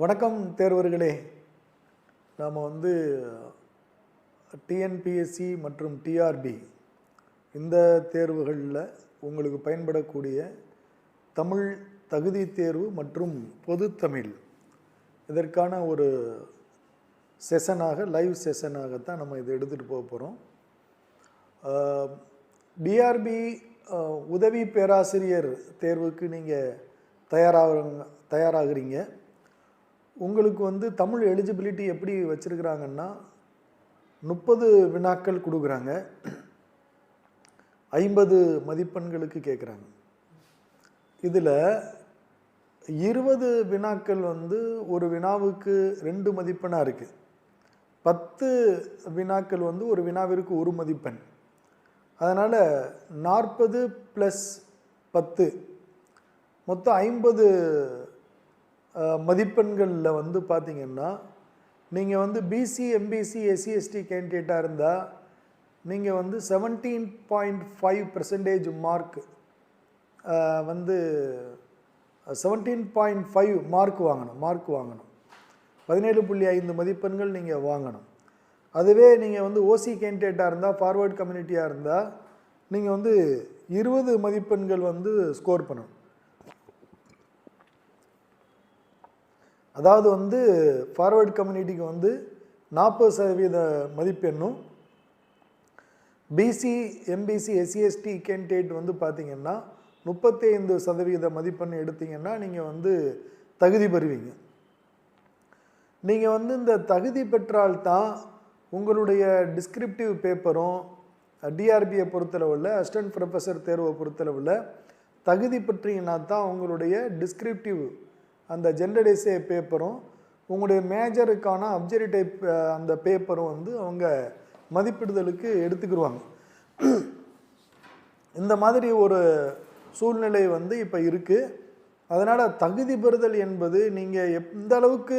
வணக்கம் தேர்வர்களே. நாம் வந்து டிஎன்பிஎஸ்சி மற்றும் டிஆர்பி இந்த தேர்வுகளில் உங்களுக்கு பயன்படக்கூடிய தமிழ் தகுதி தேர்வு மற்றும் பொதுத்தமிழ் இதற்கான ஒரு செஷனாக லைவ் செஷனாகத்தான் நம்ம இதை எடுத்துகிட்டு போக போகிறோம் டிஆர்பி உதவி பேராசிரியர் தேர்வுக்கு நீங்கள் தயாராக தயாராகிறீங்க. உங்களுக்கு வந்து தமிழ் எலிஜிபிலிட்டி எப்படி வச்சுருக்குறாங்கன்னா முப்பது வினாக்கள் கொடுக்குறாங்க. ஐம்பது மதிப்பெண்களுக்கு கேட்குறாங்க இதில் இருபது வினாக்கள் வந்து ஒரு வினாவுக்கு ரெண்டு மதிப்பெண்ணாக இருக்குது பத்து வினாக்கள் வந்து ஒரு வினாவிற்கு ஒரு மதிப்பெண். அதனால் நாற்பது ப்ளஸ் பத்து மொத்தம் ஐம்பது மதிப்பெண்களில் வந்து பார்த்திங்கன்னா நீங்கள் வந்து பிசி எம்பிசி எஸ்சிஎஸ்டி கேண்டிடேட்டாக இருந்தால் நீங்கள் வந்து seventeen point five percentage mark வந்து செவன்டீன் பாயிண்ட் ஃபைவ் மார்க் வாங்கணும் மார்க் வாங்கணும். பதினேழு புள்ளி ஐந்து மதிப்பெண்கள் நீங்கள் வாங்கணும். அதுவே நீங்கள் வந்து ஓசி கேண்டிடேட்டாக இருந்தால் ஃபார்வர்ட் கம்யூனிட்டியாக இருந்தால் நீங்கள் வந்து இருபது மதிப்பெண்கள் வந்து ஸ்கோர் பண்ணணும். அதாவது வந்து ஃபார்வேர்டு கம்யூனிட்டிக்கு வந்து நாற்பது சதவீத மதிப்பெண்ணும் BC MBC SC ST candidate வந்து பார்த்தீங்கன்னா முப்பத்தைந்து சதவீத மதிப்பெண் எடுத்திங்கன்னா நீங்கள் வந்து தகுதி பெறுவீங்க. நீங்கள் வந்து இந்த தகுதி பெற்றால்தான் உங்களுடைய டிஸ்கிரிப்டிவ் பேப்பரும் டிஆர்பியை பொறுத்தளவில் அசிஸ்டன்ட் ப்ரொஃபஸர் தேர்வை பொறுத்தளவில் தகுதி பெற்றீங்கன்னா தான் உங்களுடைய டிஸ்கிரிப்டிவ் அந்த ஜெண்டர் எஸ்ஏ பேப்பரும் உங்களுடைய மேஜருக்கான அப்ஜரி டைப் அந்த பேப்பரும் வந்து அவங்க மதிப்பிடுதலுக்கு எடுத்துக்கிடுவாங்க இந்த மாதிரி ஒரு சூழ்நிலை வந்து இப்போ இருக்குது அதனால் தகுதி பெறுதல் என்பது நீங்கள் எந்த அளவுக்கு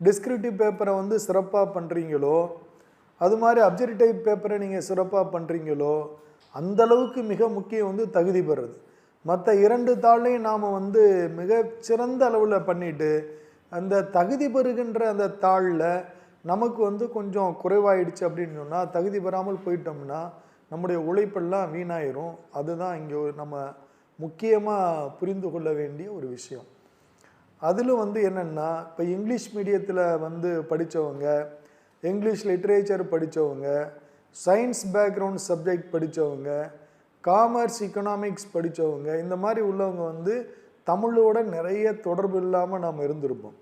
டிஸ்கிரிப்டிவ் பேப்பரை வந்து சிறப்பாக பண்ணுறீங்களோ அது மாதிரி அப்ஜரி டைப் பேப்பரை நீங்கள் சிறப்பாக பண்ணுறீங்களோ அந்த அளவுக்கு மிக முக்கியம் வந்து தகுதி பெறுறது. மற்ற இரண்டு தாளையும் நாம் வந்து மிக சிறந்த அளவில் பண்ணிட்டு அந்த தகுதி பெறுகின்ற அந்த தாளில் நமக்கு வந்து கொஞ்சம் குறைவாயிடுச்சு அப்படின்னு சொன்னால் தகுதி பெறாமல் போயிட்டோம்னா நம்முடைய உழைப்பெல்லாம் வீணாயிரும். அதுதான் இங்கே நம்ம முக்கியமாக புரிந்து கொள்ள வேண்டிய ஒரு விஷயம். அதிலும் வந்து என்னென்னா இப்போ இங்கிலீஷ் மீடியத்தில் வந்து படித்தவங்க இங்கிலீஷ் லிட்ரேச்சர் படித்தவங்க சயின்ஸ் பேக்ரவுண்ட் சப்ஜெக்ட் படித்தவங்க காமர்ஸ் எக்கனாமிக்ஸ் படித்தவங்க இந்த மாதிரி உள்ளவங்க வந்து தமிழோட நிறைய தொடர்பு இல்லாமல் நாம் இருந்திருப்போம்.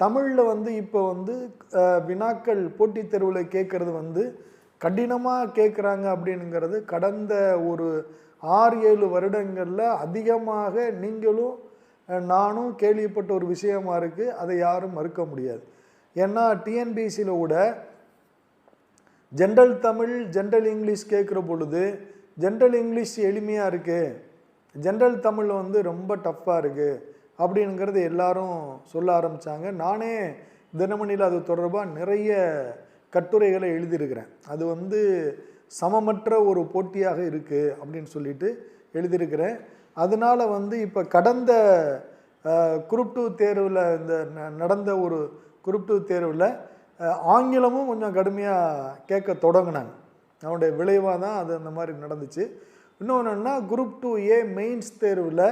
தமிழில் வந்து இப்போ வந்து வினாக்கள் போட்டித் தேர்வில் கேட்குறது வந்து கடினமாக கேட்குறாங்க அப்படிங்கிறது கடந்த ஒரு ஆறு ஏழு வருடங்களில் அதிகமாக நீங்களும் நானும் கேள்விப்பட்ட ஒரு விஷயமா இருக்குது அதை யாரும் மறுக்க முடியாது. ஏன்னா டிஎன்பிசியில் கூட ஜென்ரல் தமிழ் ஜென்ரல் இங்கிலீஷ் கேட்குற பொழுது ஜென்ரல் இங்கிலீஷ் எளிமையாக இருக்குது ஜென்ரல் தமிழ் வந்து ரொம்ப டஃப்பாக இருக்குது அப்படிங்கிறது எல்லாரும் சொல்ல ஆரம்பித்தாங்க நானே தினமணியில் அது தொடர்பாக நிறைய கட்டுரைகளை எழுதியிருக்கிறேன். அது வந்து சமமற்ற ஒரு போட்டியாக இருக்குது அப்படின்னு சொல்லிட்டு எழுதியிருக்கிறேன். அதனால் வந்து இப்போ கடந்த குரூப் டூ தேர்வில் இந்த நடந்த ஒரு குரூப் டூ தேர்வில் ஆங்கிலமும் கொஞ்சம் கடுமையாக கேட்க தொடங்கினாங்க. அவனுடைய விளைவாக தான் அது அந்த மாதிரி நடந்துச்சு. இன்னொன்றுன்னா குரூப் டூ ஏ மெயின்ஸ் தேர்வில்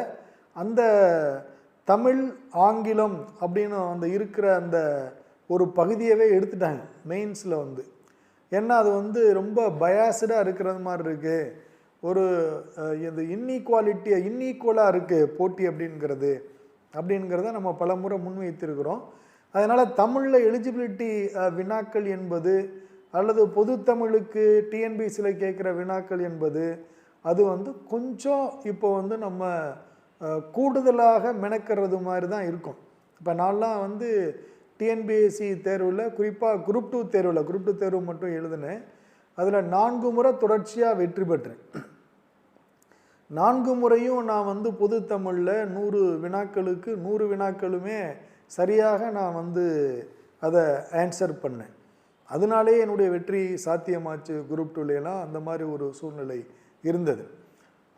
அந்த தமிழ் ஆங்கிலம் அப்படின்னு அந்த இருக்கிற அந்த ஒரு பகுதியவே எடுத்துட்டாங்க மெயின்ஸில் வந்து. ஏன்னா அது வந்து ரொம்ப பயாசடாக இருக்கிறது மாதிரி இருக்குது ஒரு இது இன்ஈக்குவாலிட்டியை இன்ஈக்குவலாக இருக்குது போட்டி அப்படிங்கிறது. அப்படிங்கிறத நம்ம பல முறை முன்வைத்திருக்கிறோம். அதனால் தமிழில் எலிஜிபிலிட்டி வினாக்கள் என்பது அல்லது பொது தமிழுக்கு டிஎன்பிசியில் கேட்குற வினாக்கள் என்பது அது வந்து கொஞ்சம் இப்போ வந்து நம்ம கூடுதலாக மெனக்கிறது மாதிரி தான் இருக்கும். இப்போ நான்லாம் வந்து டிஎன்பிஎஸ்சி தேர்வில் குறிப்பாக குரூப் டூ தேர்வில் குரூப் டூ தேர்வு மட்டும் எழுதினேன். அதில் நான்கு முறை தொடர்ச்சியாக வெற்றி பெற்றேன். நான்கு முறையும் நான் வந்து பொது தமிழில் நூறு வினாக்களுக்கு நூறு வினாக்களுமே சரியாக நான் வந்து அதை ஆன்சர் பண்ணேன். அதனாலே என்னுடைய வெற்றி சாத்தியமாச்சு குரூப் டூலாம் அந்த மாதிரி ஒரு சூழ்நிலை இருந்தது.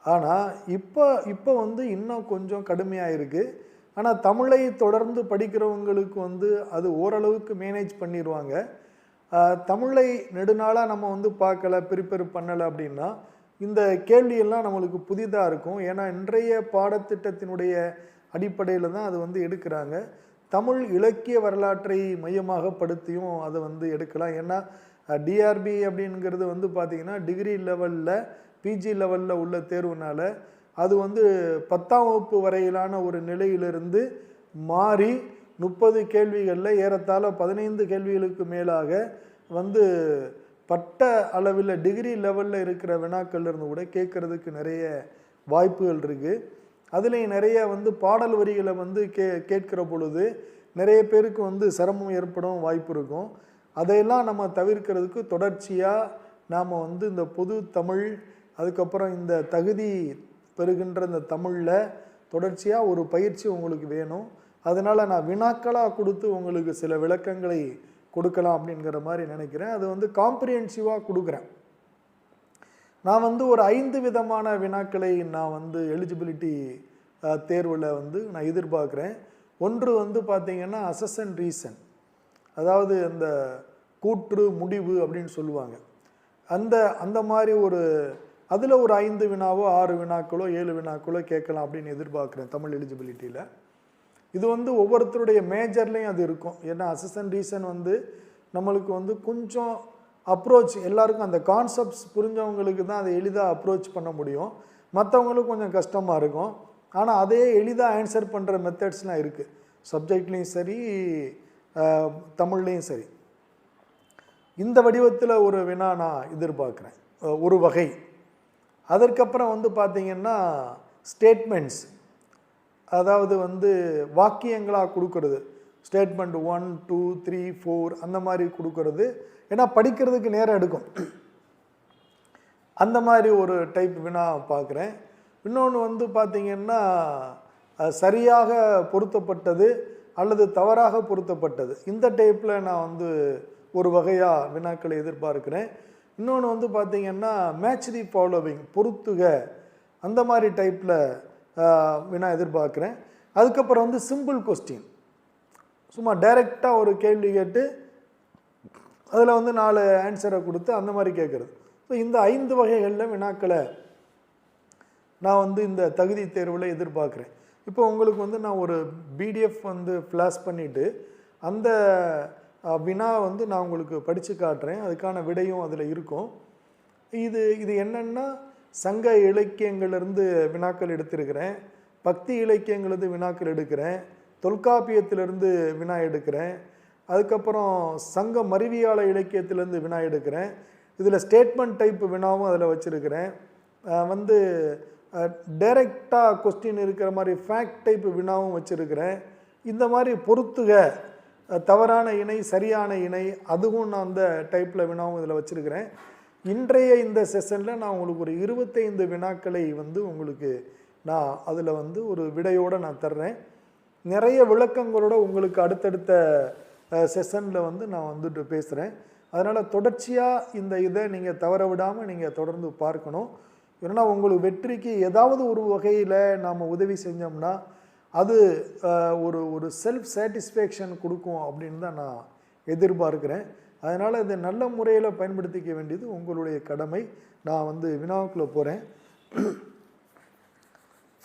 ஆனால் இப்போ இப்போ வந்து இன்னும் கொஞ்சம் கடுமையாக இருக்குது ஆனால் தமிழை தொடர்ந்து படிக்கிறவங்களுக்கு வந்து அது ஓரளவுக்கு மேனேஜ் பண்ணிடுவாங்க தமிழை நெடுநாளாக நம்ம வந்து பார்க்கல ப்ரிப்பேர் பண்ணலை அப்படின்னா இந்த கேள்வியெல்லாம் நம்மளுக்கு புதிதாக இருக்கும். ஏன்னா இன்றைய பாடத்திட்டத்தினுடைய அடிப்படையில் தான் அது வந்து எடுக்கிறாங்க. தமிழ் இலக்கிய வரலாற்றை மையமாக படுத்தியும் அதை வந்து எடுக்கலாம். ஏன்னா டிஆர்பி அப்படிங்கிறது வந்து பார்த்திங்கன்னா டிகிரி லெவலில் பிஜி லெவலில் உள்ள தேர்வுனால அது வந்து பத்தாம் வகுப்பு வரையிலான ஒரு நிலையிலிருந்து மாறி முப்பது கேள்விகளில் ஏறத்தாழ பதினைந்து கேள்விகளுக்கு மேலாக வந்து பட்ட அளவில் டிகிரி லெவலில் இருக்கிற வினாக்கள்லேருந்து கூட கேட்குறதுக்கு நிறைய வாய்ப்புகள் இருக்குது அதுலேயும் நிறைய வந்து பாடல் வரிகளை வந்து கே கேட்கிற பொழுது நிறைய பேருக்கு வந்து சிரமம் ஏற்படும் வாய்ப்பு இருக்கும். அதையெல்லாம் நம்ம தவிர்க்கிறதுக்கு தொடர்ச்சியாக நாம் வந்து இந்த பொது தமிழ் அதுக்கப்புறம் இந்த தகுதி பெறுகின்ற இந்த தமிழில் தொடர்ச்சியாக ஒரு பயிற்சி உங்களுக்கு வேணும். அதனால் நான் வினாக்களாக கொடுத்து உங்களுக்கு சில விளக்கங்களை கொடுக்கலாம் அப்படிங்கிற மாதிரி நினைக்கிறேன். அது வந்து காம்ப்ரிஹென்சிவாக கொடுக்குறேன். நான் வந்து ஒரு ஐந்து விதமான வினாக்களை நான் வந்து எலிஜிபிலிட்டி தேர்வில் வந்து நான் எதிர்பார்க்குறேன். ஒன்று வந்து பார்த்திங்கன்னா அசஸ் அண்ட் ரீசன் அதாவது அந்த கூற்று முடிவு அப்படின்னு சொல்லுவாங்க. அந்த அந்த மாதிரி ஒரு அதில் ஒரு ஐந்து வினாவோ ஆறு வினாக்களோ ஏழு வினாக்களோ கேட்கலாம் அப்படின்னு எதிர்பார்க்குறேன் தமிழ் எலிஜிபிலிட்டியில் இது வந்து ஒவ்வொருத்தருடைய மேஜர்லேயும் அது இருக்கும். ஏன்னா அசஸ் அண்ட் ரீசன் வந்து நம்மளுக்கு வந்து கொஞ்சம் அப்ரோச் எல்லாருக்கும் அந்த கான்செப்ட்ஸ் புரிஞ்சவங்களுக்கு தான் அதை எளிதாக அப்ரோச் பண்ண முடியும். மற்றவங்களுக்கு கொஞ்சம் கஷ்டமாக இருக்கும். ஆனால் அதே எளிதாக ஆன்சர் பண்ணுற மெத்தட்ஸ்லாம் இருக்குது சப்ஜெக்ட்லேயும் சரி தமிழ்லேயும் சரி. இந்த வடிவத்தில் ஒரு வினா நான் எதிர்பார்க்குறேன். ஒரு வகை. அதற்கப்புறம் வந்து பார்த்திங்கன்னா ஸ்டேட்மெண்ட்ஸ் அதாவது வந்து வாக்கியங்களாக கொடுக்கறது. Statement one two three four அந்த மாதிரி கொடுக்கறது. ஏன்னா படிக்கிறதுக்கு நேரம் எடுக்கும். அந்த மாதிரி ஒரு டைப் வினா பார்க்குறேன். இன்னொன்று வந்து பார்த்திங்கன்னா சரியாக பொருத்தப்பட்டது அல்லது தவறாக பொருத்தப்பட்டது. இந்த டைப்பில் நான் வந்து ஒரு வகையாக வினாக்களை எதிர்பார்க்கிறேன். இன்னொன்று வந்து பார்த்திங்கன்னா மேட்ச் தி ஃபாலோவிங் பொருத்துக. அந்த மாதிரி டைப்பில் வினா எதிர்பார்க்குறேன். அதுக்கப்புறம் வந்து சிம்பிள் கொஸ்டின் சும்மா டைரெக்டாக ஒரு கேள்வி கேட்டு அதில் வந்து நாலு ஆன்சரை கொடுத்து அந்த மாதிரி கேட்குறது ஸோ இந்த ஐந்து வகைகளில் வினாக்களை நான் வந்து இந்த தகுதி தேர்வில் எதிர்பார்க்குறேன். இப்போ உங்களுக்கு வந்து நான் ஒரு பிடிஎஃப் வந்து ஃப்ளாஷ் பண்ணிவிட்டு அந்த வினா வந்து நான் உங்களுக்கு படித்து காட்டுறேன். அதுக்கான விடையும் அதில் இருக்கும். இது இது என்னென்னா சங்க இலக்கியங்கள்லேருந்து வினாக்கள் எடுத்திருக்கிறேன். பக்தி இலக்கியங்கள்லேருந்து வினாக்கள் எடுக்கிறேன். தொல்காப்பியத்திலிருந்து வினா எடுக்கிறேன். அதுக்கப்புறம் சங்க மருவியால இலக்கியத்திலேருந்து வினா எடுக்கிறேன். இதில் ஸ்டேட்மெண்ட் டைப் வினாவும் அதில் வச்சுருக்கிறேன். வந்து டைரெக்டாக கொஸ்டின் இருக்கிற மாதிரி ஃபேக்ட் டைப் வினாவும் வச்சுருக்கிறேன். இந்த மாதிரி பொறுத்துக தவறான இணை சரியான இணை அதுவும் நான் அந்த டைப்பில் வினாவும் இதில் வச்சுருக்கிறேன். இன்றைய இந்த செஷனில் நான் உங்களுக்கு ஒரு இருபத்தைந்து வினாக்களை வந்து உங்களுக்கு நான் அதில் வந்து ஒரு விடையோடு நான் தர்றேன். நிறைய விளக்கங்களோட உங்களுக்கு அடுத்தடுத்த செஷனில் வந்து நான் வந்துட்டு பேசுகிறேன் அதனால் தொடர்ச்சியாக இந்த இதை நீங்கள் தவற விடாமல் நீங்கள் தொடர்ந்து பார்க்கணும். ஏன்னா உங்களுக்கு வெற்றிக்கு ஏதாவது ஒரு வகையில் நாம் உதவி செஞ்சோம்னா அது ஒரு ஒரு செல்ஃப் சாட்டிஸ்ஃபேக்ஷன் கொடுக்கும் அப்படின்னு தான் நான் எதிர்பார்க்கிறேன். அதனால் இதை நல்ல முறையில் பயன்படுத்திக்க வேண்டியது உங்களுடைய கடமை. நான் வந்து வினாவுக்குள்ளே போகிறேன்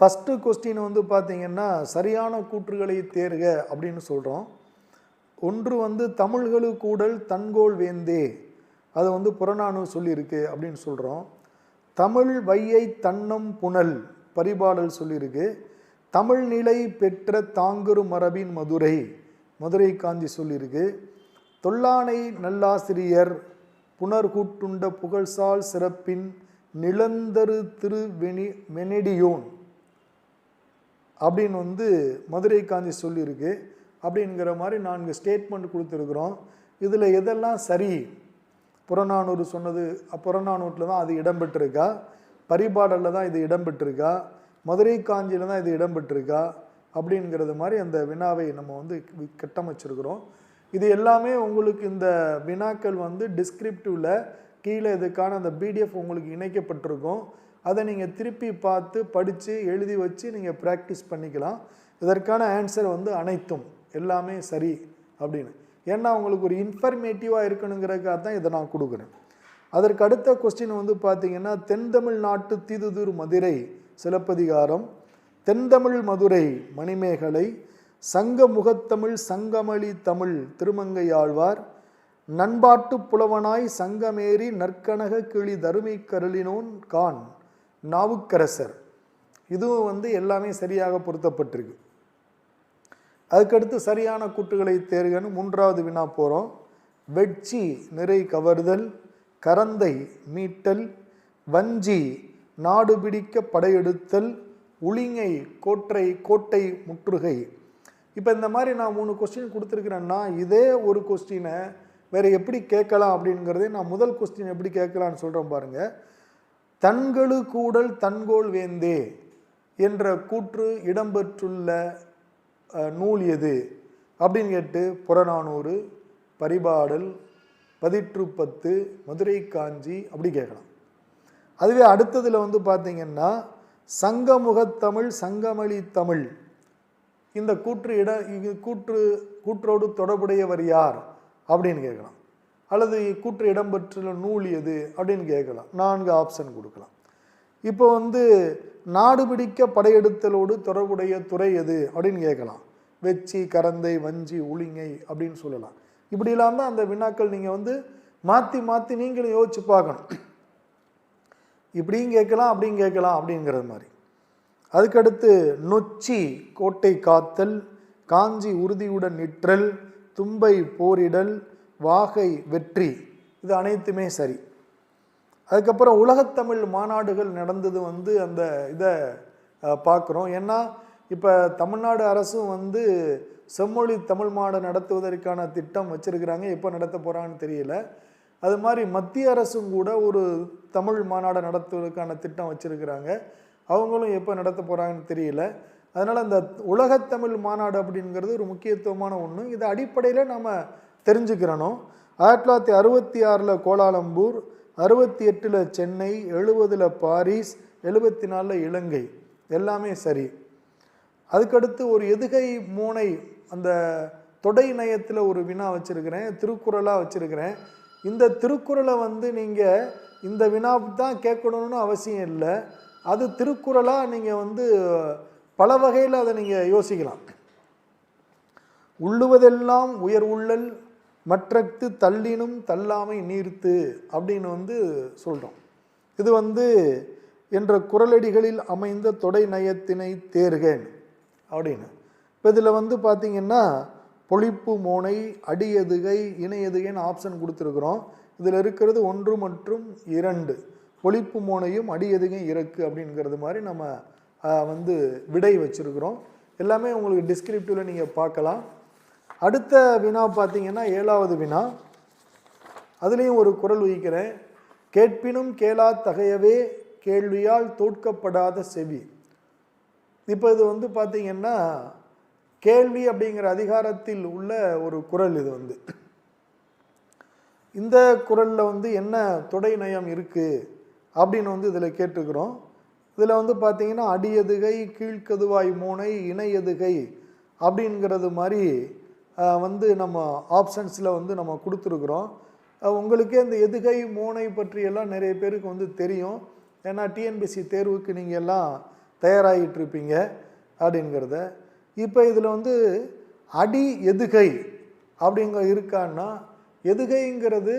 ஃபஸ்ட்டு கொஸ்டின் வந்து பார்த்திங்கன்னா சரியான கூற்றுகளை தேர்க அப்படின்னு சொல்கிறோம் ஒன்று வந்து தமிழ்களு கூடல் தன்கோல் வேந்தே. அதை வந்து புறநானூறு சொல்லியிருக்கு அப்படின்னு சொல்கிறோம் தமிழ் வையை தன்னம் புனல் பரிபாடல் சொல்லியிருக்கு. தமிழ் நிலை பெற்ற தாங்குரு மரபின் மதுரை மதுரை காஞ்சி சொல்லியிருக்கு. தொல்லானை நல்லாசிரியர் புனர்கூட்டுண்ட புகழ்சால் சிறப்பின் நிலந்தரு திரு வெனி வெனடியோன் அப்படின்னு வந்து மதுரை காஞ்சி சொல்லியிருக்கு. அப்படிங்கிற மாதிரி நான்கு ஸ்டேட்மெண்ட் கொடுத்துருக்குறோம். இதில் எதெல்லாம் சரி? புறநானூறு சொன்னது புறநானூற்றில் தான் அது இடம்பெற்றிருக்கா? பரிபாடலில் தான் இது இடம்பெற்றிருக்கா? மதுரை காஞ்சியில் தான் இது இடம்பெற்றிருக்கா? அப்படிங்கிறது மாதிரி அந்த வினாவை நம்ம வந்து கட்டமைச்சிருக்கிறோம். இது எல்லாமே உங்களுக்கு இந்த வினாக்கள் வந்து டிஸ்கிரிப்டிவில் கீழே இதுக்கான அந்த பிடிஎஃப் உங்களுக்கு இணைக்கப்பட்டிருக்கும். அதை நீங்கள் திருப்பி பார்த்து படித்து எழுதி வச்சு நீங்கள் ப்ராக்டிஸ் பண்ணிக்கலாம். இதற்கான ஆன்சர் வந்து அனைத்தும். எல்லாமே சரி அப்படின்னு. ஏன்னா அவங்களுக்கு ஒரு இன்ஃபர்மேட்டிவாக இருக்கணுங்கிறதுக்காக தான் இதை நான் கொடுக்குறேன். அதற்கு அடுத்த கொஸ்டின் வந்து பார்த்தீங்கன்னா தென்தமிழ் நாட்டு தீதுதூர் மதுரை சிலப்பதிகாரம் தென்தமிழ் மதுரை மணிமேகலை சங்க முகத்தமிழ் சங்கமளி தமிழ் திருமங்கையாழ்வார் நண்பாட்டு புலவனாய் சங்கமேறி நற்கனக கிளி தருமை கருளினோன் கான் நாவுக்கரசர். இதுவும் வந்து எல்லாமே சரியாக பொருத்தப்பட்டிருக்கு. அதுக்கடுத்து சரியான கூட்டுகளை தேர்கன்னு மூன்றாவது வினா போகிறோம் வெட்சி நிறை கவர்தல் கரந்தை மீட்டல் வஞ்சி நாடு பிடிக்க படையெடுத்தல் உளிங்கை கோற்றை கோட்டை முற்றுகை. இப்போ இந்த மாதிரி நான் மூணு கொஸ்டின் கொடுத்துருக்குறேன்னா இதே ஒரு கொஸ்டினை வேறு எப்படி கேட்கலாம் அப்படிங்கிறதே நான் முதல் கொஸ்டின் எப்படி கேட்கலான்னு சொல்கிறேன் பாருங்கள் தன்களு கூடல் தன்கோல் வேந்தே என்ற கூற்று இடம்பெற்றுள்ள நூல் எது அப்படின்னு கேட்டு புறநானூறு பரிபாடல் பதிற்றுப்பத்து மதுரை காஞ்சி அப்படி கேட்கலாம். அதுவே அடுத்ததில் வந்து பார்த்தீங்கன்னா சங்கமுகத்தமிழ் சங்கமளி தமிழ். இந்த கூற்று இட கூற்று கூற்றோடு தொடர்புடையவர் யார் அப்படின்னு கேட்கலாம். அல்லது கூற்று இடம்பெற்றுள்ள நூல் எது அப்படின்னு கேட்கலாம். நான்கு ஆப்ஷன் கொடுக்கலாம். இப்போ வந்து நாடு பிடிக்க படையெடுத்தலோடு தொடர்புடைய துறை எது அப்படின்னு கேட்கலாம். வெச்சி கரந்தை வஞ்சி உளிங்கை அப்படின்னு சொல்லலாம். இப்படிலாம் தான் அந்த வினாக்கள் நீங்கள் வந்து மாற்றி மாற்றி நீங்களும் யோசிச்சு பார்க்கணும். இப்படியும் கேட்கலாம் அப்படியும் கேட்கலாம் அப்படிங்கிறது மாதிரி. அதுக்கடுத்து நொச்சி கோட்டை காத்தல் காஞ்சி உறுதியுடன் நிற்றல் தும்பை போரிடல் வாகை வெற்றி இது அனைத்துமே சரி. அதுக்கப்புறம் உலகத்தமிழ் மாநாடுகள் நடந்தது வந்து அந்த இதை பார்க்குறோம். ஏன்னா இப்போ தமிழ்நாடு அரசும் வந்து செம்மொழி தமிழ் மாநாடு நடத்துவதற்கான திட்டம் வச்சுருக்கிறாங்க. எப்போ நடத்த போகிறாங்கன்னு தெரியல. அது மாதிரி மத்திய அரசும் கூட ஒரு தமிழ் மாநாடு நடத்துவதற்கான திட்டம் வச்சுருக்கிறாங்க. அவங்களும் எப்போ நடத்த போகிறாங்கன்னு தெரியல. அதனால் அந்த உலகத்தமிழ் மாநாடு அப்படிங்கிறது ஒரு முக்கியத்துவமான ஒன்று இது அடிப்படையில் நம்ம தெரிஞ்சுக்கிறணும். ஆயிரத்தி தொள்ளாயிரத்தி அறுபத்தி ஆறில் கோலாலம்பூர் அறுபத்தி எட்டில் சென்னை எழுபதில் பாரிஸ் எழுபத்தி நாலில் இலங்கை. எல்லாமே சரி. அதுக்கடுத்து ஒரு எதுகை மூனை அந்த தொடை நயத்தில் ஒரு வினா வச்சுருக்கிறேன் திருக்குறளாக வச்சுருக்கிறேன். இந்த திருக்குறளை வந்து நீங்கள் இந்த வினா தான் கேட்கணும்னு அவசியம் இல்லை. அது திருக்குறளாக நீங்கள் வந்து பல வகையில் அதை நீங்கள் யோசிக்கலாம். உள்ளுவதெல்லாம் உயர் உள்ளல் மற்றத்து தள்ளினும் தள்ளாமை நீர்த்து அப்படின்னு வந்து சொல்கிறோம் இது வந்து என்ற குரலடிகளில் அமைந்த தொடை நயத்தினை தேர்கேன் அப்படின்னு. இப்போ இதில் வந்து பார்த்தீங்கன்னா பொழிப்பு மோனை அடியதுகை இணையதுகைன்னு ஆப்ஷன் கொடுத்துருக்குறோம். இதில் இருக்கிறது ஒன்று மற்றும் இரண்டு. பொழிப்பு மோனையும் அடியெதுகை இறக்கு அப்படிங்கிறது மாதிரி நம்ம வந்து விடை வச்சுருக்குறோம். எல்லாமே உங்களுக்கு டிஸ்கிரிப்டிவில் நீங்கள் பார்க்கலாம். அடுத்த வினா பார்த்தீங்கன்னா ஏழாவது வினா. அதுலேயும் ஒரு குரல் உயிக்கிறேன் கேட்பினும் கேளா தகையவே கேள்வியால் தோற்கப்படாத செவி. இப்போ இது வந்து பார்த்தீங்கன்னா கேள்வி அப்படிங்கிற அதிகாரத்தில் உள்ள ஒரு குரல் இது வந்து. இந்த குரலில் வந்து என்ன தொடை நயம் இருக்குது அப்படின்னு வந்து இதில் கேட்டுக்கிறோம் இதில் வந்து பார்த்தீங்கன்னா அடியதுகை கீழ்க்கதுவாய் மூனை இணையதுகை அப்படிங்கிறது மாதிரி வந்து நம்ம ஆப்ஷன்ஸில் வந்து நம்ம கொடுத்துருக்குறோம். உங்களுக்கே இந்த எதுகை மோனை பற்றியெல்லாம் நிறைய பேருக்கு வந்து தெரியும். ஏன்னா டிஎன்பிசி தேர்வுக்கு நீங்கள் எல்லாம் தயாராகிட்டு இருப்பீங்க அப்படிங்கிறத. இப்போ இதில் வந்து அடி எதுகை அப்படிங்க இருக்கான்னா எதுகைங்கிறது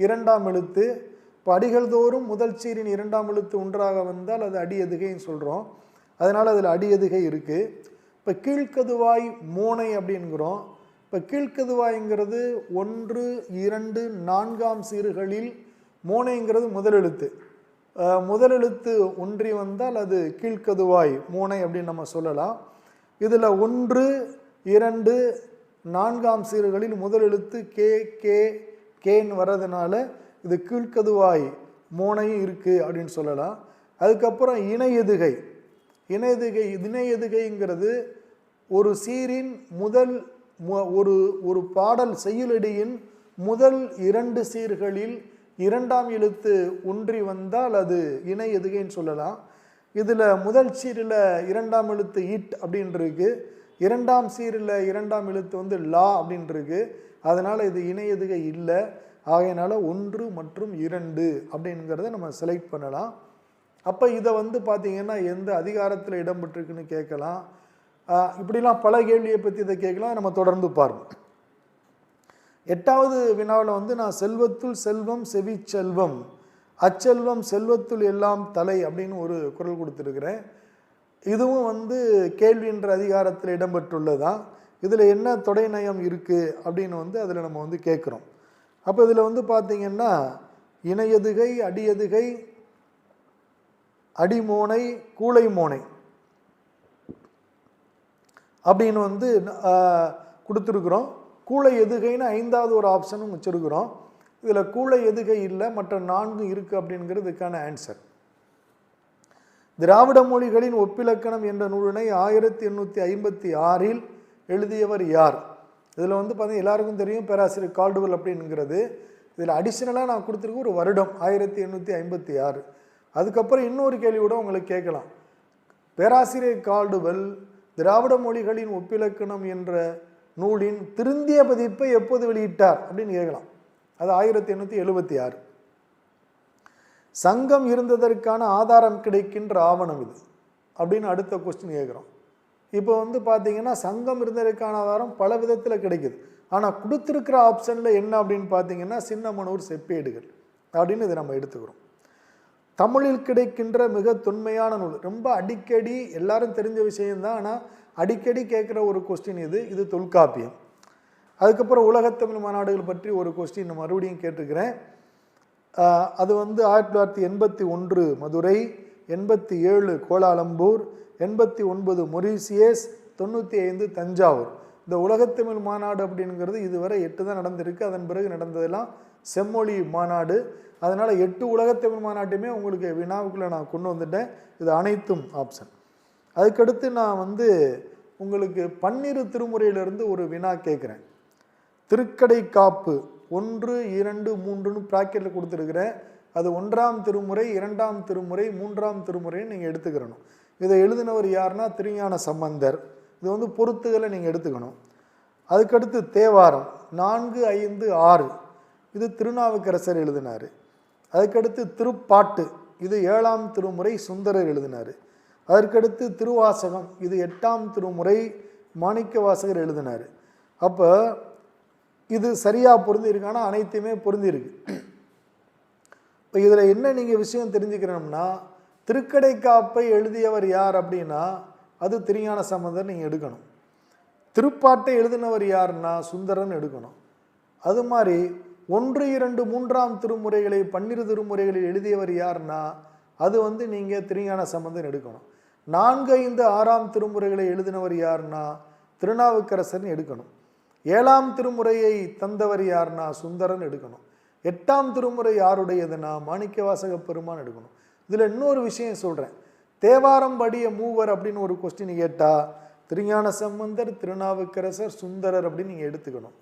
இரண்டாம் எழுத்து. இப்போ அடிகள் தோறும் முதல் சீரின் இரண்டாம் எழுத்து ஒன்றாக வந்தால் அது அடி எதுகைன்னு சொல்கிறோம் அதனால் அதில் அடி எதுகை இருக்குது இப்போ கீழ்க்கதுவாய் மூனை அப்படிங்கிறோம் இப்போ கீழ்கதுவாய்ங்கிறது ஒன்று இரண்டு நான்காம் சீர்களில் மோனைங்கிறது முதல் எழுத்து. முதல் எழுத்து ஒன்றி வந்தால் அது கீழ்கதுவாய் மூனை அப்படின்னு நம்ம சொல்லலாம். இதில் ஒன்று இரண்டு நான்காம் சீர்களில் முதல் எழுத்து கே கே கேன்னு வர்றதுனால இது கீழ்கதுவாய் மூனையும் இருக்குது அப்படின்னு சொல்லலாம். அதுக்கப்புறம் இணை எதுகை இணை எதுகைங்கிறது ஒரு சீரின் முதல் ஒரு ஒரு பாடல் செய்யுளடியின் முதல் இரண்டு சீர்களில் இரண்டாம் எழுத்து ஒன்றி வந்தால் அது இணை எதுகைன்னு சொல்லலாம். இதில் முதல் சீரில் இரண்டாம் எழுத்து இட் அப்படின்ட்டுருக்கு இருக்கு இரண்டாம் சீரில் இரண்டாம் எழுத்து வந்து லா அப்படின்னு இருக்கு அதனால் இது இணையதுகை இல்லை. ஆகையினால ஒன்று மற்றும் இரண்டு அப்படிங்கிறத நம்ம செலக்ட் பண்ணலாம். அப்போ இதை வந்து பார்த்திங்கன்னா எந்த அதிகாரத்தில் இடம்பெற்றிருக்குன்னு கேட்கலாம். இப்படிலாம் பல கேள்வியை பற்றி இதை கேட்கலாம். நம்ம தொடர்ந்து பார்ப்போம். எட்டாவது வினாவில் வந்து நான் செல்வத்துள் செல்வம் செவி செல்வம் அச்செல்வம் செல்வத்துள் எல்லாம் தலை அப்படின்னு ஒரு குரல் கொடுத்துருக்கிறேன். இதுவும் வந்து கேள்வின்ற அதிகாரத்தில் இடம்பெற்றுள்ளதான் இதில் என்ன தொடை நயம் இருக்குது அப்படின்னு வந்து அதில் நம்ம வந்து கேட்குறோம். அப்போ இதில் வந்து பார்த்தீங்கன்னா இணையதுகை அடியதுகை அடிமோனை கூளை மோனை அப்படின்னு வந்து கொடுத்துருக்குறோம். கூளை எதுகைன்னு ஐந்தாவது ஒரு ஆப்ஷனும் வச்சுருக்குறோம். இதில் கூளை எதுகை இல்லை மற்ற நான்கு இருக்குது அப்படிங்கிறதுக்கான ஆன்சர் திராவிட மொழிகளின் ஒப்பிலக்கணம் என்ற நூலினை ஆயிரத்தி எண்ணூற்றி ஐம்பத்தி ஆறில் எழுதியவர் யார்? இதில் வந்து பார்த்தீங்கன்னா எல்லாருக்கும் தெரியும் பேராசிரியர் கால்டுவல் அப்படிங்கிறது. இதில் அடிஷ்னலாக நான் கொடுத்துருக்க ஒரு வருடம் ஆயிரத்தி எண்ணூற்றி ஐம்பத்தி ஆறு. அதுக்கப்புறம் இன்னொரு கேள்வி கூட உங்களுக்கு கேட்கலாம். பேராசிரியர் கால்டுவல் திராவிட மொழிகளின் ஒப்பிலக்கணம் என்ற நூலின் திருந்திய பதிப்பை எப்போது வெளியிட்டார் அப்படின்னு கேட்கலாம். அது ஆயிரத்தி எண்ணூற்றி எழுபத்தி ஆறு. சங்கம் இருந்ததற்கான ஆதாரம் கிடைக்கின்ற ஆவணம் இது அப்படின்னு அடுத்த கொஸ்டின் கேட்குறோம். இப்போ வந்து பார்த்தீங்கன்னா சங்கம் இருந்ததற்கான ஆதாரம் பல விதத்தில் கிடைக்குது. ஆனால் கொடுத்துருக்கிற ஆப்ஷனில் என்ன அப்படின்னு பார்த்தீங்கன்னா சின்னமனூர் செப்பேடுகள் அப்படின்னு இதை நம்ம எடுத்துக்கிறோம். தமிழில் கிடைக்கின்ற மிக தொன்மையான நூல். ரொம்ப அடிக்கடி எல்லாரும் தெரிஞ்ச விஷயம்தான். ஆனால் அடிக்கடி கேட்குற ஒரு கொஸ்டின் இது. இது தொல்காப்பியம். அதுக்கப்புறம் உலகத்தமிழ் மாநாடுகள் பற்றி ஒரு கொஸ்டின் மறுபடியும் கேட்டிருக்கிறேன் அது வந்து ஆயிரத்தி தொள்ளாயிரத்தி எண்பத்தி ஒன்று மதுரை எண்பத்தி ஏழு கோலாலம்பூர் எண்பத்தி ஒன்பது மொரீசியஸ் தொண்ணூற்றி ஐந்து தஞ்சாவூர். இந்த உலகத்தமிழ் மாநாடு அப்படிங்கிறது இதுவரை எட்டு தான் நடந்திருக்கு. அதன் பிறகு நடந்ததெல்லாம் செம்மொழி மாநாடு. அதனால் எட்டு உலகத்தமிழ் மாநாட்டையுமே உங்களுக்கு வினாவுக்குள்ளே நான் கொண்டு வந்துட்டேன். இது அனைத்தும் ஆப்ஷன் அதுக்கடுத்து நான் வந்து உங்களுக்கு பன்னிரு திருமுறையிலிருந்து ஒரு வினா கேட்குறேன் திருக்கடை காப்பு ஒன்று இரண்டு மூன்றுன்னு ப்ராக்கெட்டில் கொடுத்துருக்குறேன். அது ஒன்றாம் திருமுறை இரண்டாம் திருமுறை மூன்றாம் திருமுறைன்னு நீங்கள் எடுத்துக்கிறணும் இதை எழுதினவர் யாருன்னா திருஞான சம்பந்தர். இது வந்து பொருத்துகளை நீங்கள் எடுத்துக்கணும். அதுக்கடுத்து தேவாரம் நான்கு ஐந்து ஆறு. இது திருநாவுக்கரசர் எழுதினார். அதுக்கடுத்து திருப்பாட்டு இது ஏழாம் திருமுறை சுந்தரர் எழுதினார். அதற்கடுத்து திருவாசகம் இது எட்டாம் திருமுறை மாணிக்கவாசகர் எழுதினார். அப்போ இது சரியாக பொருந்திருக்கானா அனைத்துமே பொருந்திருக்கு இப்போ இதில் என்ன நீங்கள் விஷயம் தெரிஞ்சுக்கிறோம்னா திருக்கடைக்காப்பை எழுதியவர் யார் அப்படின்னா அது திருஞான சம்பந்தர் நீங்கள் எடுக்கணும். திருப்பாட்டை எழுதினவர் யாருன்னா சுந்தரன் எடுக்கணும். அது மாதிரி ஒன்று இரண்டு மூன்றாம் திருமுறைகளை பன்னிரு திருமுறைகளில் எழுதியவர் யார்னா அது வந்து நீங்கள் திருஞான சம்பந்தம் எடுக்கணும். நான்கு ஐந்து ஆறாம் திருமுறைகளை எழுதினவர் யாருன்னா திருநாவுக்கரசன் எடுக்கணும். ஏழாம் திருமுறையை தந்தவர் யாருன்னா சுந்தரன் எடுக்கணும். எட்டாம் திருமுறை யாருடையதுன்னா மாணிக்கவாசக பெருமான் எடுக்கணும். இதில் இன்னொரு விஷயம் சொல்கிறேன் தேவாரம் படிய மூவர் அப்படின்னு ஒரு கொஸ்டின் கேட்டால் திருஞான சம்பந்தர் திருநாவுக்கரசர் சுந்தரர் அப்படின்னு நீங்கள் எடுத்துக்கணும்.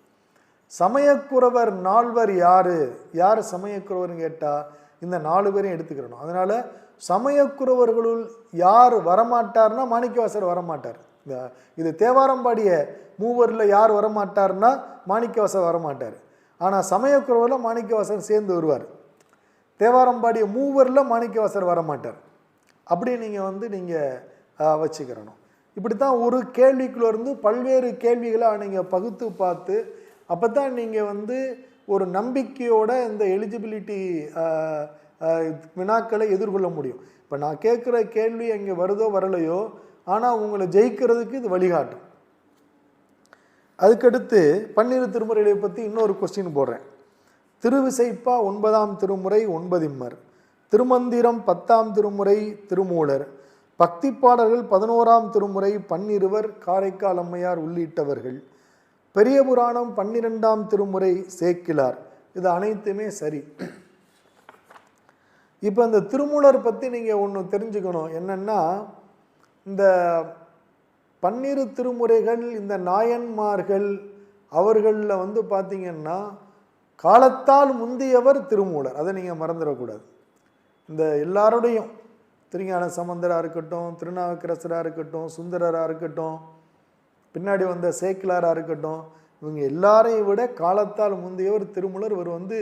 சமயக்குறவர் நால்வர் யாரு? யார் சமயக்குறவர்னு கேட்டால் இந்த நாலு பேரையும் எடுத்துக்கிறணும். அதனால சமயக்குறவர்களுள் யார் வரமாட்டார்னா மாணிக்கவாசர் வரமாட்டார். இந்த இது தேவாரம் பாடிய மூவரில் யார் வரமாட்டார்னா மாணிக்கவாசர் வரமாட்டார். ஆனால் சமயக்குறவரில் மாணிக்கவாசர் சேர்ந்து வருவார். தேவாரம் பாடிய மூவரில் மாணிக்கவாசர் வரமாட்டார். அப்படி நீங்கள் வந்து நீங்கள் வச்சுக்கிறணும். இப்படி தான் ஒரு கேள்விக்குள்ளேருந்து பல்வேறு கேள்விகளை நீங்கள் பகுத்து பார்த்து அப்போ தான் நீங்கள் வந்து ஒரு நம்பிக்கையோட இந்த எலிஜிபிலிட்டி வினாக்களை எதிர்கொள்ள முடியும். இப்போ நான் கேட்குற கேள்வி அங்கே வருதோ வரலையோ ஆனால் உங்களை ஜெயிக்கிறதுக்கு இது வழிகாட்டும். அதுக்கடுத்து பன்னிரு திருமுறைகளை பற்றி இன்னொரு கொஸ்டின் போடுறேன். திருவிசைப்பா ஒன்பதாம் திருமுறை ஒன்பதிம்மர். திருமந்திரம் பத்தாம் திருமுறை திருமூலர். பக்தி பாடல்கள் பதினோராம் திருமுறை பன்னிருவர் காரைக்கால் அம்மையார் உள்ளிட்டவர்கள். பெரிய புராணம் பன்னிரெண்டாம் திருமுறை சேக்கிலார். இது அனைத்துமே சரி. இப்போ இந்த திருமூலர் பற்றி நீங்கள் ஒன்று தெரிஞ்சுக்கணும். என்னென்னா இந்த பன்னிரு திருமுறைகள் இந்த நாயன்மார்கள் அவர்களில் வந்து பார்த்திங்கன்னா காலத்தால் முந்தியவர் திருமூலர். அதை நீங்கள் மறந்துடக்கூடாது. இந்த எல்லாருடையும் திருஞான சம்பந்தராக இருக்கட்டும் திருநாவுக்கரசராக இருக்கட்டும் சுந்தரராக இருக்கட்டும் பின்னாடி வந்த சேக்கிலாராக இருக்கட்டும் இவங்க எல்லாரையும் விட காலத்தால் முந்தையவர் திருமூலர் இவர் வந்து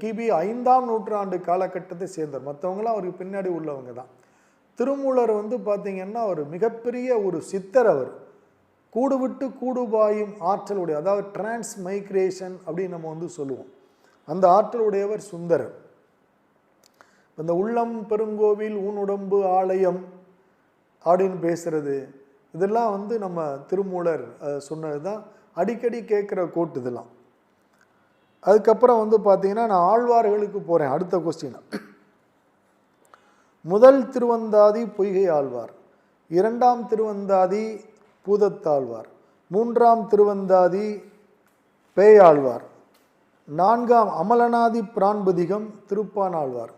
கிபி ஐந்தாம் நூற்றாண்டு காலகட்டத்தை சேர்ந்தார் மற்றவங்களாம் அவருக்கு பின்னாடி உள்ளவங்க தான். திருமூலர் வந்து பார்த்தீங்கன்னா ஒரு மிகப்பெரிய ஒரு சித்தர் அவர். கூடுவிட்டு கூடுபாயும் ஆற்றல் உடைய ஆற்றலுடைய அதாவது டிரான்ஸ் மைக்ரேஷன் அப்படின்னு நம்ம வந்து சொல்லுவோம். அந்த ஆற்றலுடையவர் சுந்தரர் இந்த உள்ளம் பெருங்கோவில் ஊனுடம்பு ஆலயம் அப்படின்னு பேசுறது. இதெல்லாம் வந்து நம்ம திருமூலர் சொன்னது தான் அடிக்கடி கேட்குற கோட் இதெல்லாம். அதுக்கப்புறம் வந்து பார்த்தீங்கன்னா நான் ஆழ்வார்களுக்கு போகிறேன் அடுத்த கொஸ்டின் முதல் திருவந்தாதி பொய்கை ஆழ்வார். இரண்டாம் திருவந்தாதி பூதத்தாழ்வார். மூன்றாம் திருவந்தாதி பேயாழ்வார். நான்காம் அமலனாதி பிராண்பதிகம் திருப்பானாழ்வார்.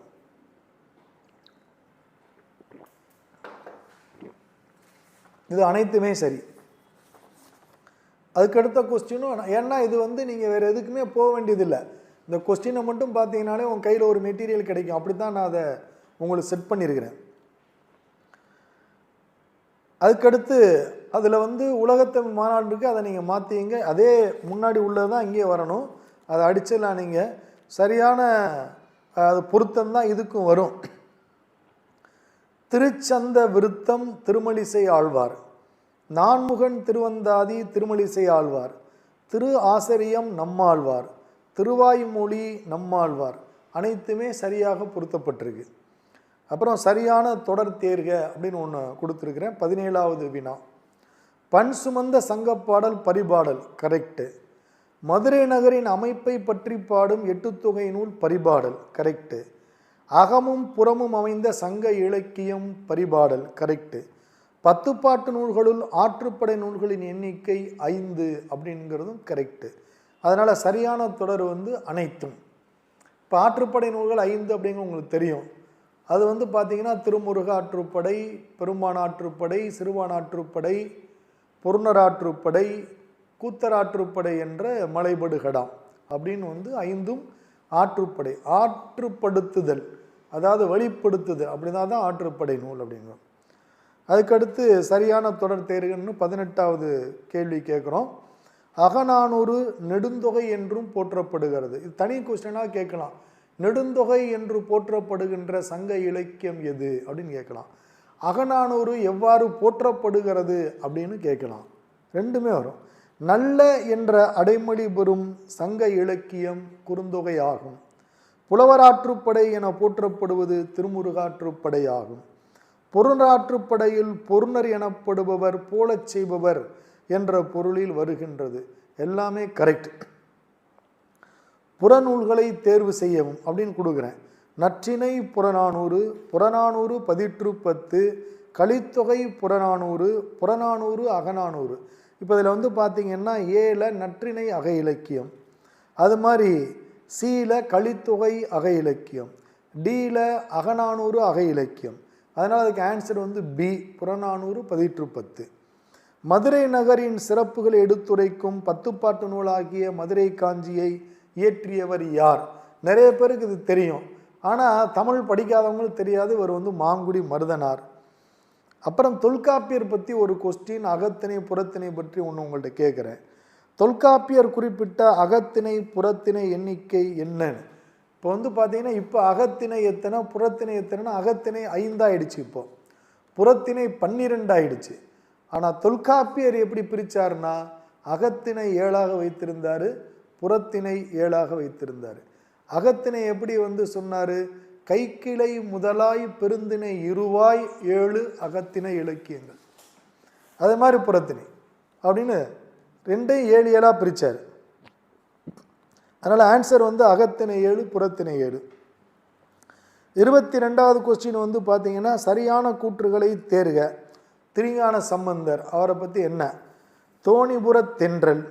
இது அனைத்துமே சரி. அதுக்கடுத்த கொஸ்டினும் ஏன்னா இது வந்து நீங்கள் வேறு எதுக்குமே போக வேண்டியதில்லை. இந்த கொஸ்டினை மட்டும் பார்த்தீங்கனாலே உங்கள் கையில் ஒரு மெட்டீரியல் கிடைக்கும். அப்படி தான் நான் அதை உங்களுக்கு செட் பண்ணியிருக்கிறேன். அதுக்கடுத்து அதில் வந்து உலகத்தமிழ் மாநாடு இருக்குது அதை நீங்கள் மாற்றிங்க அதே முன்னாடி உள்ளது தான் இங்கே வரணும். அதை அடிச்சிடலாம் நீங்கள் சரியான அது பொருத்தம் தான் இதுக்கும் வரும். திருச்சந்த விருத்தம் திருமலிசை ஆழ்வார். நான்முகன் திருவந்தாதி திருமலிசை ஆழ்வார். திரு ஆசிரியம் நம்மாழ்வார். திருவாய்மொழி நம்மாழ்வார். அனைத்துமே சரியாக பொருத்தப்பட்டிருக்கு. அப்புறம் சரியான தொடர் தேர்க அப்படின்னு ஒன்று கொடுத்துருக்குறேன். பதினேழாவது வினா. பண் சுமந்த சங்கப்பாடல் பரிபாடல். கரெக்டு மதுரை நகரின் அமைப்பை பற்றி பாடும் எட்டுத்தொகை நூல் பரிபாடல். கரெக்டு அகமும் புறமும் அமைந்த சங்க இலக்கியம் பரிபாடல் கரெக்டு பத்து பாட்டு நூல்களுள் ஆற்றுப்படை நூல்களின் எண்ணிக்கை ஐந்து அப்படிங்கிறதும் கரெக்டு அதனால் சரியான தொடர் வந்து அனைத்தும். இப்போ ஆற்றுப்படை நூல்கள் ஐந்து அப்படிங்கிற உங்களுக்கு தெரியும். அது வந்து பார்த்தீங்கன்னா திருமுருக ஆற்றுப்படை பெரும்பான் ஆற்றுப்படை சிறுவான் ஆற்றுப்படை பொருணராற்றுப்படை கூத்தராற்றுப்படை என்ற மலைபடுகடாம் அப்படின்னு வந்து ஐந்தும் ஆற்றுப்படை ஆற்றுப்படுத்துதல். அதாவது வெளிப்படுத்துதல் அப்படின்னா தான் ஆற்றுப்படை நூல் அப்படிங்கிறோம். அதுக்கடுத்து சரியான தொடர் தேர்கள்னு பதினெட்டாவது கேள்வி கேட்குறோம். அகநானூறு நெடுந்தொகை என்றும் போற்றப்படுகிறது. இது தனி கொஸ்டினாக கேட்கலாம். நெடுந்தொகை என்று போற்றப்படுகின்ற சங்க இலக்கியம் எது அப்படின்னு கேட்கலாம். அகநானூறு எவ்வாறு போற்றப்படுகிறது அப்படின்னு கேட்கலாம். ரெண்டுமே வரும். நல்ல என்ற அடைமொழி பெறும் சங்க இலக்கியம் குறுந்தொகை ஆகும் புலவராற்றுப்படை என போற்றப்படுவது திருமுருகாற்றுப்படை ஆகும் பொருளாற்றுப்படையில் பொருணர் எனப்படுபவர் போலச் செய்பவர் என்ற பொருளில் வருகின்றது. எல்லாமே கரெக்ட் புறநூல்களை தேர்வு செய்யவும் அப்படின்னு கொடுக்குறேன். நற்றினை புறநானூறு புறநானூறு பதிற்று பத்து கலித்தொகை புறநானூறு புறநானூறு அகநானூறு. இப்போ இதில் வந்து பார்த்தீங்கன்னா ஏல நற்றினை அக இலக்கியம். அது மாதிரி சீல கலித்தொகை அக இலக்கியம். டீல அகநானூறு அக இலக்கியம். அதனால் அதுக்கு ஆன்சர் வந்து பி புறநானூறு பதிற்று பத்து. மதுரை நகரின் சிறப்புகளை எடுத்துரைக்கும் பத்துப்பாட்டு நூலாகிய மதுரை காஞ்சியை இயற்றியவர் யார்? நிறைய பேருக்கு இது தெரியும். ஆனால் தமிழ் படிக்காதவங்களுக்கு தெரியாது. இவர் வந்து மாங்குடி மருதனார். அப்புறம் தொல்காப்பியர் பற்றி ஒரு கொஸ்டின் அகத்திணை புறத்திணை பற்றி ஒன்று உங்கள்கிட்ட கேட்குறேன் தொல்காப்பியர் குறிப்பிட்ட அகத்திணை புறத்திணை எண்ணிக்கை என்னன்னு? இப்போ வந்து பார்த்தீங்கன்னா இப்போ அகத்திணை எத்தனை புறத்திணை எத்தனைன்னா அகத்திணை ஐந்தாயிடுச்சு இப்போ. புறத்திணை பன்னிரெண்டாயிடுச்சு. ஆனால் தொல்காப்பியர் எப்படி பிரித்தார்னா அகத்திணை ஏழாக வைத்திருந்தார் புறத்திணை ஏழாக வைத்திருந்தார். அகத்திணை எப்படி வந்து சொன்னார் கைக்கிளை முதலாய் பெருந்திணை இருவாய் ஏழு அகத்திணை இலக்கியங்கள் அதே மாதிரி புறத்தினை. அப்படின்னு ரெண்டையும் ஏழு ஏழாக பிரித்தார் அதனால் ஆன்சர் வந்து அகத்திணை ஏழு புறத்திணை ஏழு. இருபத்தி ரெண்டாவது கொஸ்டின் வந்து பார்த்தீங்கன்னா சரியான கூற்றுகளை தேர்க. திரிஞான சம்பந்தர் அவரை பற்றி என்ன? தோணிபுர தென்றல்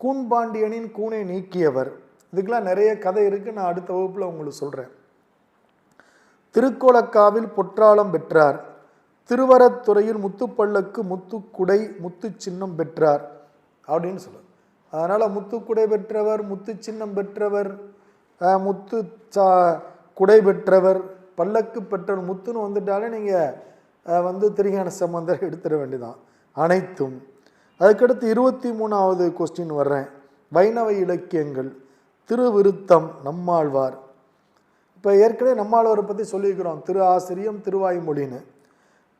கூன்பாண்டியனின் கூனை நீக்கியவர். இதுக்கெலாம் நிறைய கதை இருக்குது நான் அடுத்த வகுப்பில் உங்களுக்கு சொல்கிறேன் திருக்கோலக்காவில் பொற்றாளம் பெற்றார். திருவரத்துறையில் முத்துப்பள்ளக்கு முத்துக்குடை முத்து சின்னம் பெற்றார். அப்படின்னு சொல்லுவார். அதனால் முத்துக்குடை பெற்றவர் முத்து சின்னம் பெற்றவர் முத்து சா குடை பெற்றவர் பல்லக்கு பெற்றவர் முத்துன்னு வந்துட்டாலே நீங்கள் வந்து திரிகான சம்பந்தர் எடுத்துட வேண்டியதான் அனைத்தும். அதுக்கடுத்து இருபத்தி மூணாவது கொஸ்டின் வர்றேன். வைணவ இலக்கியங்கள். திருவிருத்தம் நம்மாழ்வார். இப்போ ஏற்கனவே நம்மாழ்வாரை பற்றி சொல்லியிருக்கிறோம். திரு ஆசிரியம் திருவாய்மொழின்னு.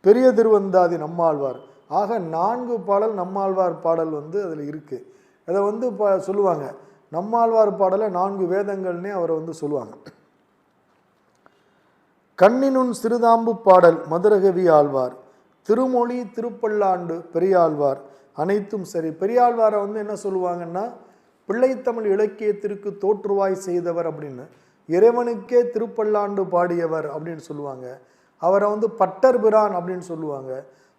பெரிய திருவந்தாதி நம்மாழ்வார். ஆக நான்கு பாடல் நம்மாழ்வார் பாடல் வந்து அதில் இருக்குது அதை வந்து இப்போ சொல்லுவாங்க. நம்மாழ்வார் பாடலை நான்கு வேதங்கள்னே அவரை வந்து சொல்லுவாங்க. கண்ணினுன் சிறுதாம்பு பாடல் மதுரகவி ஆழ்வார். திருமொழி திருப்பல்லாண்டு பெரியாழ்வார். அனைத்தும் சரி. பெரியாழ்வாரை வந்து என்ன சொல்லுவாங்கன்னா பிள்ளைத்தமிழ் இலக்கியத்திற்கு தோற்றுவாய் செய்தவர் அப்படின்னு. இறைவனுக்கே திருப்பல்லாண்டு பாடியவர் அப்படின்னு சொல்லுவாங்க. அவரை வந்து பட்டர் பிரான் அப்படின்னு சொல்லுவாங்க.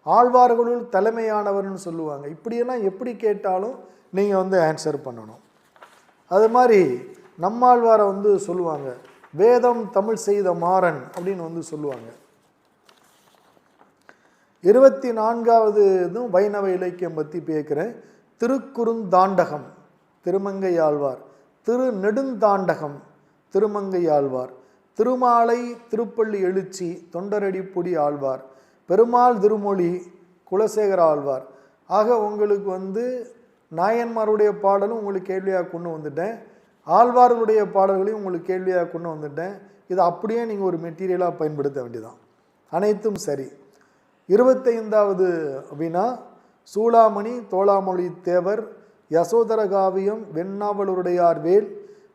ஆழ்வார்களுள் தலைமையானவர்னு சொல்லுவாங்க. இப்படியெல்லாம் எப்படி கேட்டாலும் நீங்கள் வந்து ஆன்சர் பண்ணணும். அது மாதிரி நம்மாழ்வாரை வந்து சொல்லுவாங்க. வேதம் தமிழ் செய்த மாறன் அப்படின்னு வந்து சொல்லுவாங்க. இருபத்தி நான்காவது இதுவும் வைணவ இலக்கியம் பற்றி பேக்கிறேன் திருக்குறுந்தாண்டகம் திருமங்கை ஆழ்வார் திரு நெடுந்தாண்டகம் திருமங்கை ஆழ்வார். திருமாலை திருப்பள்ளி எழுச்சி தொண்டரடிப்புடி ஆழ்வார். பெருமாள் திருமொழி குலசேகர ஆழ்வார். ஆக உங்களுக்கு வந்து நாயன்மாருடைய பாடலும் உங்களுக்கு கேள்வியாக கொண்டு வந்துட்டேன். ஆழ்வார்களுடைய பாடல்களையும் உங்களுக்கு கேள்வியாக கொண்டு வந்துட்டேன். இதை அப்படியே நீங்கள் ஒரு மெட்டீரியலாக பயன்படுத்த வேண்டியதான் அனைத்தும் சரி. இருபத்தைந்தாவது அப்படின்னா சூளாமணி தோளாமொழி தேவர் யசோதர காவியம் வெண்ணாவலருடையார் வேல்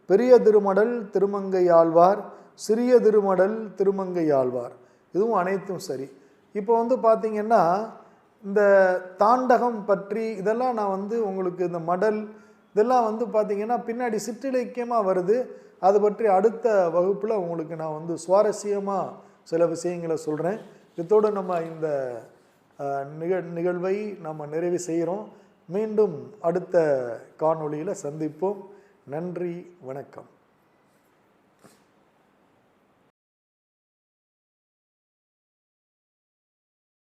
பெரிய திருமடல் திருமங்கை ஆழ்வார் சிறிய திருமடல் திருமங்கை ஆழ்வார். இதுவும் அனைத்தும் சரி. இப்போ வந்து பார்த்திங்கன்னா இந்த தாண்டகம் பற்றி இதெல்லாம் நான் வந்து உங்களுக்கு இந்த மடல் இதெல்லாம் வந்து பார்த்திங்கன்னா பின்னாடி சிற்றிலக்கியமாக வருது. அது பற்றி அடுத்த வகுப்பில் உங்களுக்கு நான் வந்து சுவாரஸ்யமாக சில விஷயங்களை சொல்கிறேன் இதோடு நம்ம இந்த நிக நிகழ் நிகழ்வை நம்ம நிறைவு செய்கிறோம். மீண்டும் அடுத்த காணொளியில் சந்திப்போம். நன்றி வணக்கம்.